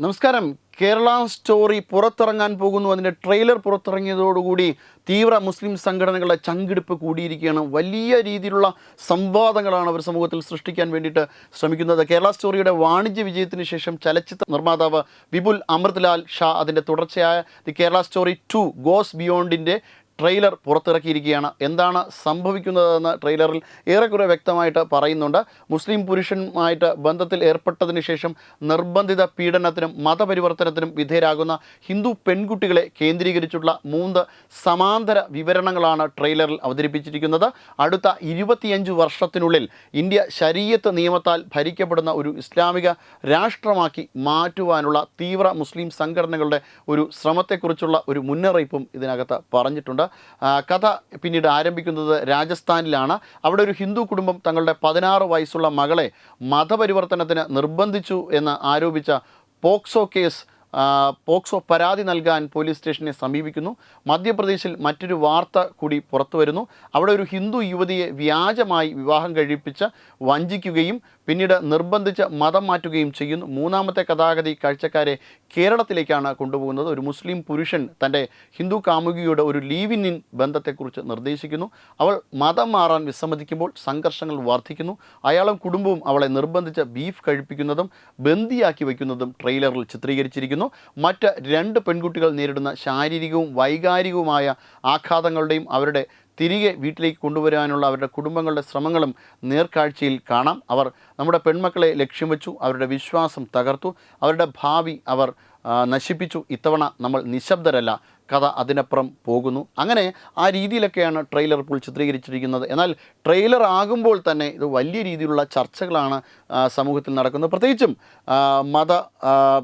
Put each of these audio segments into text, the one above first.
നമസ്കാരം. കേരള സ്റ്റോറി പുറത്തിറങ്ങാൻ പോകുന്നു. അതിന്റെ ട്രെയിലർ പുറത്തിറങ്ങിയതോടുകൂടി തീവ്ര മുസ്ലിം സംഘടനകളുടെ ചങ്കിടിപ്പ് കൂടിയിരിക്കുകയാണ്. വലിയ രീതിയിലുള്ള സംവാദങ്ങളാണ് അവർ സമൂഹത്തിൽ സൃഷ്ടിക്കാൻ വേണ്ടിയിട്ട് ശ്രമിക്കുന്നത്. കേരള സ്റ്റോറിയുടെ വാണിജ്യ വിജയത്തിന് ശേഷം ചലച്ചിത്ര നിർമ്മാതാവ് വിപുൽ അമൃത്ലാൽ ഷാ അതിന്റെ തുടർച്ചയായ the Kerala story two goes ബിയോണ്ടിന്റെ trailer പുറത്തിറക്കിയിരിക്കുകയാണ്. എന്താണ് സംഭവിക്കുന്നതെന്ന് ട്രെയിലറിൽ ഏറെക്കുറെ വ്യക്തമായിട്ട് പറയുന്നുണ്ട്. മുസ്ലിം പുരുഷനുമായിട്ട് ബന്ധത്തിൽ ഏർപ്പെട്ടതിന് ശേഷം നിർബന്ധിത പീഡനത്തിനും മതപരിവർത്തനത്തിനും വിധേയരാകുന്ന ഹിന്ദു പെൺകുട്ടികളെ കേന്ദ്രീകരിച്ചുള്ള മൂന്ന് സമാന്തര വിവരണങ്ങളാണ് ട്രെയിലറിൽ അവതരിപ്പിച്ചിരിക്കുന്നത്. അടുത്ത ഇരുപത്തിയഞ്ച് വർഷത്തിനുള്ളിൽ ഇന്ത്യ ശരീയത്ത് നിയമത്താൽ ഭരിക്കപ്പെടുന്ന ഒരു ഇസ്ലാമിക രാഷ്ട്രമാക്കി മാറ്റുവാനുള്ള തീവ്ര മുസ്ലിം സംഘടനകളുടെ ഒരു ശ്രമത്തെക്കുറിച്ചുള്ള ഒരു മുന്നറിയിപ്പും ഇതിനകത്ത് പറഞ്ഞിട്ടുണ്ട്. ആ, കഥ പിന്നീട് ആരംഭിക്കുന്നത് രാജസ്ഥാനിലാണ്. അവിടെ ഒരു ഹിന്ദു കുടുംബം തങ്ങളുടെ പതിനാറ് വയസ്സുള്ള മകളെ മതപരിവർത്തനത്തിന് നിർബന്ധിച്ചു എന്ന് ആരോപിച്ച പോക്സോ കേസ് പോക്സോ പരാതി നൽകാൻ പോലീസ് സ്റ്റേഷനെ സമീപിക്കുന്നു. മധ്യപ്രദേശിൽ മറ്റൊരു വാർത്ത കൂടി പുറത്തു വരുന്നു. അവിടെ ഒരു ഹിന്ദു യുവതിയെ വ്യാജമായി വിവാഹം കഴിപ്പിച്ച് വഞ്ചിക്കുകയും പിന്നീട് നിർബന്ധിച്ച് മതം മാറ്റുകയും ചെയ്യുന്നു. മൂന്നാമത്തെ കഥാഗതി കാഴ്ചക്കാരെ കേരളത്തിലേക്കാണ് കൊണ്ടുപോകുന്നത്. ഒരു മുസ്ലിം പുരുഷൻ തന്റെ ഹിന്ദു കാമുകിയുടെ ഒരു ലീവ് ഇൻ ബന്ധത്തെക്കുറിച്ച് നിർദ്ദേശിക്കുന്നു. അവൾ മതം മാറാൻ വിസമ്മതിക്കുമ്പോൾ സംഘർഷങ്ങൾ വർദ്ധിക്കുന്നു. അയാളും കുടുംബവും അവളെ നിർബന്ധിച്ച് ബീഫ് കഴിപ്പിക്കുന്നതും ബന്ദിയാക്കി വയ്ക്കുന്നതും ട്രെയിലറിൽ ചിത്രീകരിച്ചിരിക്കുന്നു. മറ്റ് രണ്ട് പെൺകുട്ടികൾ നേരിടുന്ന ശാരീരികവും വൈകാരികവുമായ ആഘാതങ്ങളുടെയും അവരുടെ തിരികെ വീട്ടിലേക്ക് കൊണ്ടുവരാനുള്ള അവരുടെ കുടുംബങ്ങളുടെ ശ്രമങ്ങളും നേർക്കാഴ്ചയിൽ കാണാം. അവർ നമ്മുടെ പെൺമക്കളെ ലക്ഷ്യം വെച്ചു അവരുടെ വിശ്വാസം തകർത്തു അവരുടെ ഭാവി അവർ നശിപ്പിച്ചു. ഇത്തവണ നമ്മൾ നിശബ്ദരല്ല കഥ അതിനപ്പുറം പോകുന്നു. അങ്ങനെ ആ രീതിയിലൊക്കെയാണ് ട്രെയിലർ ഇപ്പോൾ ചിത്രീകരിച്ചിരിക്കുന്നത്. എന്നാൽ ട്രെയിലർ ആകുമ്പോൾ തന്നെ ഇത് വലിയ രീതിയിലുള്ള ചർച്ചകളാണ് സമൂഹത്തിൽ നടക്കുന്നത്. പ്രത്യേകിച്ചും മത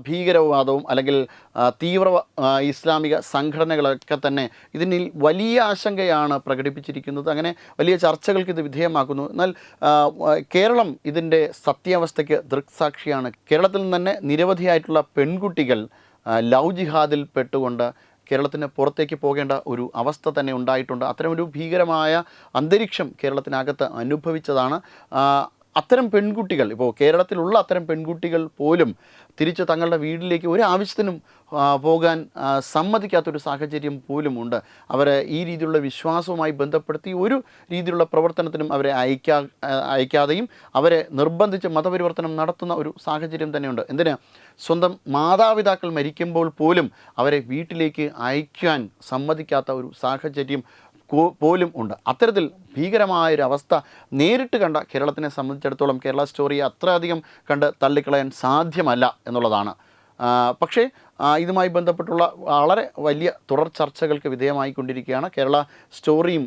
ഭീകരവാദവും അല്ലെങ്കിൽ തീവ്ര ഇസ്ലാമിക സംഘടനകളൊക്കെ തന്നെ ഇതിനിൽ വലിയ ആശങ്കയാണ് പ്രകടിപ്പിച്ചിരിക്കുന്നത്. അങ്ങനെ വലിയ ചർച്ചകൾക്ക് ഇത് വിധേയമാക്കുന്നു. എന്നാൽ കേരളം ഇതിന്റെ സത്യാവസ്ഥയ്ക്ക് ദൃക്സാക്ഷിയാണ്. കേരളത്തിൽ നിന്ന് തന്നെ നിരവധിയായിട്ടുള്ള പെൺകുട്ടികൾ ലവ് ജിഹാദിൽ പെട്ടുകൊണ്ട് കേരളത്തിന് പുറത്തേക്ക് പോകേണ്ട ഒരു അവസ്ഥ തന്നെ ഉണ്ടായിട്ടുണ്ട്. അത്തരമൊരു ഭീകരമായ അന്തരീക്ഷം കേരളത്തിനകത്ത് അനുഭവിച്ചതാണ്. അത്തരം പെൺകുട്ടികൾ ഇപ്പോൾ കേരളത്തിലുള്ള അത്തരം പെൺകുട്ടികൾ പോലും തിരിച്ച് തങ്ങളുടെ വീട്ടിലേക്ക് ഒരു ആവശ്യത്തിനും പോകാൻ സമ്മതിക്കാത്തൊരു സാഹചര്യം പോലും ഉണ്ട്. അവരെ ഈ രീതിയിലുള്ള വിശ്വാസവുമായി ബന്ധപ്പെടുത്തി ഒരു രീതിയിലുള്ള പ്രവർത്തനത്തിനും അവരെ അയക്കാ അയക്കാതെയും അവരെ നിർബന്ധിച്ച് മതപരിവർത്തനം നടത്തുന്ന ഒരു സാഹചര്യം തന്നെയുണ്ട്. എന്തിന്? സ്വന്തം മാതാപിതാക്കൾ മരിക്കുമ്പോൾ പോലും അവരെ വീട്ടിലേക്ക് അയക്കാൻ സമ്മതിക്കാത്ത ഒരു സാഹചര്യം പോലും ഉണ്ട്. അത്തരത്തിൽ ഭീകരമായൊരവസ്ഥ നേരിട്ട് കണ്ട കേരളത്തിനെ സംബന്ധിച്ചിടത്തോളം കേരള സ്റ്റോറിയെ അത്രയധികം കണ്ട് തള്ളിക്കളയാൻ സാധ്യമല്ല എന്നുള്ളതാണ്. പക്ഷേ ഇതുമായി ബന്ധപ്പെട്ടുള്ള വളരെ വലിയ തുടർ ചർച്ചകൾക്ക് വിധേയമായിക്കൊണ്ടിരിക്കുകയാണ് കേരള സ്റ്റോറിയും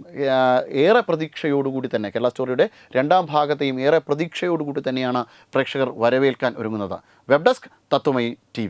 ഏറെ പ്രതീക്ഷയോടുകൂടി തന്നെ കേരള സ്റ്റോറിയുടെ രണ്ടാം ഭാഗത്തെയും ഏറെ പ്രതീക്ഷയോടുകൂടി തന്നെയാണ് പ്രേക്ഷകർ വരവേൽക്കാൻ ഒരുങ്ങുന്നത്. Web desk Tatwamayi T